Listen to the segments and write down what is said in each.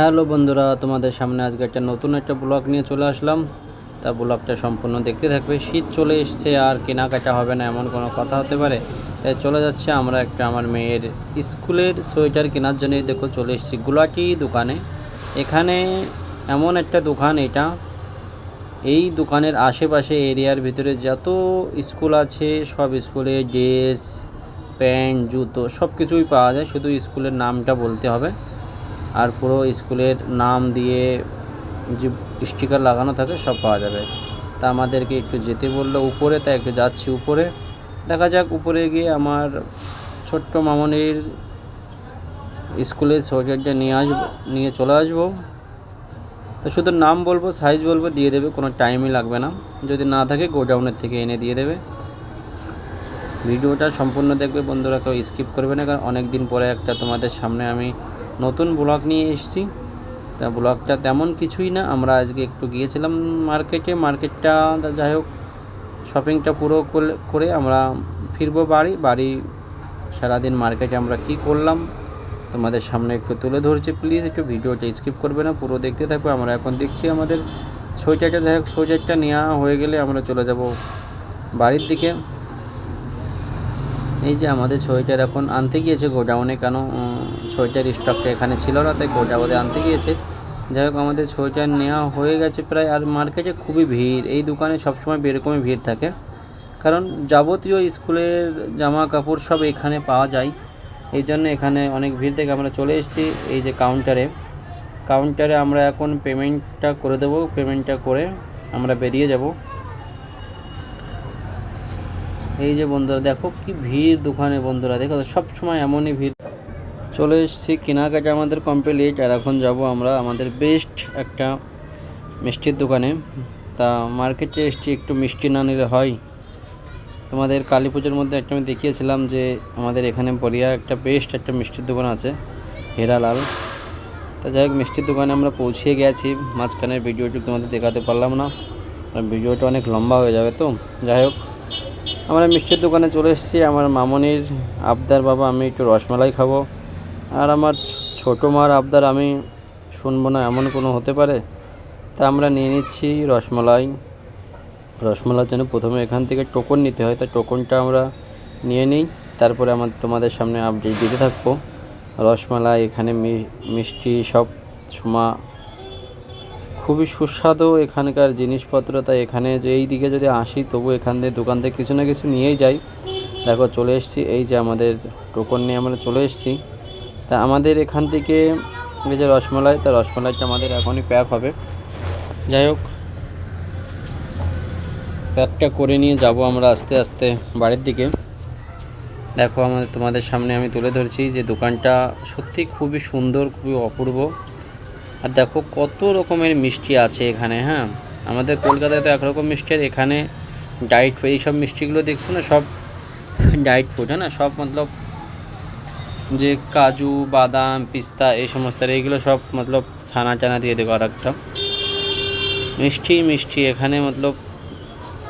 Hello বন্ধুরা, তোমাদের সামনে আজকে একটা নতুন একটা ব্লগ নিয়ে চলে আসলাম। তা ব্লগটা সম্পূর্ণ দেখতে থাকবে। শীত চলে এসছে, আর কেনাকাটা হবে না, এমন কোনো কথা হতে পারে। তাই চলে যাচ্ছে আমরা একটা আমার মেয়ের স্কুলের সোয়েটার কেনার জন্য। দেখো, চলে এসেছি গুলাটি দোকানে। এখানে এমন একটা দোকান এটা। এই দোকানের আশেপাশে এরিয়ার ভিতরে যত স্কুল আছে, সব স্কুলে ড্রেস, প্যান্ট, জুতো সব কিছুই পাওয়া যায়। শুধু স্কুলের নামটা বলতে হবে। আর পুরো স্কুলের নাম দিয়ে যে স্টিকার লাগানো থাকে, সব পাওয়া যাবে। তা আমাদেরকে একটু যেতে বলল উপরে তাই একটু যাচ্ছি উপরে। দেখা যাক উপরে গিয়ে আমার ছোট্ট মামনির স্কুলের সোয়েটারটা নিয়ে আসব, নিয়ে চলে আসব। তো শুধু নাম বলব সাইজ বলব, দিয়ে দেবে, কোনো টাইমই লাগবে না। যদি না থাকে, গোডাউনের থেকে এনে দিয়ে দেবে। ভিডিওটা সম্পূর্ণ দেখবে, বন্ধুরা কেউ স্কিপ করবে না, কারণ অনেক দিন পরে একটা তোমাদের সামনে আমি নতুন ব্লগ নিয়ে এসেছি। তা ব্লগটা তেমন কিছুই না, আমরা আজকে একটু গিয়েছিলাম মার্কেটে মার্কেটটা যাই হোক শপিংটা পুরো করে আমরা ফিরবো বাড়ি বাড়ি সারাদিন মার্কেটে আমরা কি করলাম, তোমাদের সামনে একটু তুলে ধরছি প্লিজ একটু ভিডিওটা স্কিপ করবে না, পুরো দেখতে থাকবে আমরা এখন দেখছি আমাদের সোয়েটারটা যাই হোক সোয়েটারটা নেওয়া হয়ে গেলে আমরা চলে যাব বাড়ির দিকে। এই যে আমাদের সোয়েটার এখন আনতে গিয়েছে গোডাউনে, কেন সোয়েটার স্টকটা এখানে ছিল না, তাই গোডাউনে আনতে গিয়েছে। যাই হোক, আমাদের সোয়েটার নেওয়া হয়ে গেছে প্রায়, আর মার্কেটে খুবই ভিড়। এই দোকানে সবসময় এরকমই ভিড় থাকে। কারণ যাবতীয় স্কুলের জামা কাপড় সব এখানে পাওয়া যায়। এই জন্য এখানে অনেক ভিড় থেকে আমরা চলে এসেছি এই যে কাউন্টারে কাউন্টারে আমরা এখন পেমেন্টটা করে দেবো পেমেন্টটা করে আমরা বেরিয়ে যাব। এই যে বন্ধুরা, দেখো কি ভিড় দোকানে বন্ধুরা, দেখো সব সময় এমনই ভিড়। চলে এসেছি কেনাকাটা আমাদের কমপ্লিট আর এখন যাব আমরা আমাদের বেস্ট একটা মিষ্টির দোকানে। তা মার্কেটে এসছি একটু মিষ্টি না নিলে হয়। তোমাদের কালী পুজোর মধ্যে একটা আমি দেখিয়েছিলাম যে আমাদের এখানে বরিয়া একটা বেস্ট একটা মিষ্টির দোকান আছে, হেরালাল। তা যাই হোক, মিষ্টির দোকানে আমরা পৌঁছে গেছি। মাঝখানের ভিডিওটি তোমাদের দেখাতে পারলাম না। ভিডিওটা অনেক লম্বা হয়ে যাবে তো। যাই হোক আমরা মিষ্টির দোকানে চলে এসেছি। আমার মামনির আবদার, বাবা, আমি একটু রসমালাই খাব। আর আমার ছোটো মার আবদার, আমি শুনব না, এমন কোনো হতে পারে? তা আমরা নিয়ে নিচ্ছি রসমালাই। রসমালাইর জন্য প্রথমে এখান থেকে টোকন নিতে হয়। তা টোকনটা আমরা নিয়ে নিই। তারপরে আমার তোমাদের সামনে আপডেট দিতে থাকব। রসমালাই, এখানে মিষ্টি সব সমা খুবই সুস্বাদু এখানকার জিনিসপত্র, তাই এখানে যে এই দিকে যদি আসি, তবু এখান থেকে দোকান থেকে কিছু না কিছু নিয়েই যাই। দেখো, চলে এসেছি, এই যে আমাদের টোকন নিয়ে আমরা চলে এসেছি। তা আমাদের এখান থেকে এই যে রসমালাই, তা রসমালাইটা আমাদের এখনই প্যাক হবে। যাই হোক, প্যাকটা করে নিয়ে যাব আমরা আস্তে আস্তে বাড়ির দিকে। দেখো, আমাদের তোমাদের সামনে আমি তুলে ধরছি যে দোকানটা সত্যি খুবই সুন্দর, খুবই অপূর্ব। আর দেখো কত রকমের মিষ্টি আছে এখানে হ্যাঁ? আমাদের কলকাতায় তো একরকম মিষ্টি, আর এখানে ডায়েট এই সব মিষ্টিগুলো দেখছ না, সব ডায়েট ফুড হ্যাঁ না? সব মতলব যে কাজু, বাদাম, পিস্তা, এই সমস্ত এইগুলো সব মতলব ছানা টানা দিয়ে দেবো আর একটা। মিষ্টি মিষ্টি, এখানে মতলব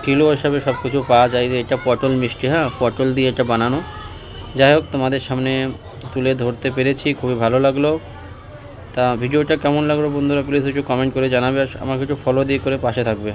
কিলো হিসাবে সব কিছু পাওয়া যায় এটা পটল মিষ্টি হ্যাঁ? পটল দিয়ে এটা বানানো। যাই হোক, তোমাদের সামনে তুলে ধরতে পেরেছি, খুবই ভালো লাগল। তা ভিডিওটা কেমন লাগল বন্ধুরা প্লিজ একটু কমেন্ট করে জানাবে আর আমাকে একটু ফলো দিয়ে করে পাশে থাকবে।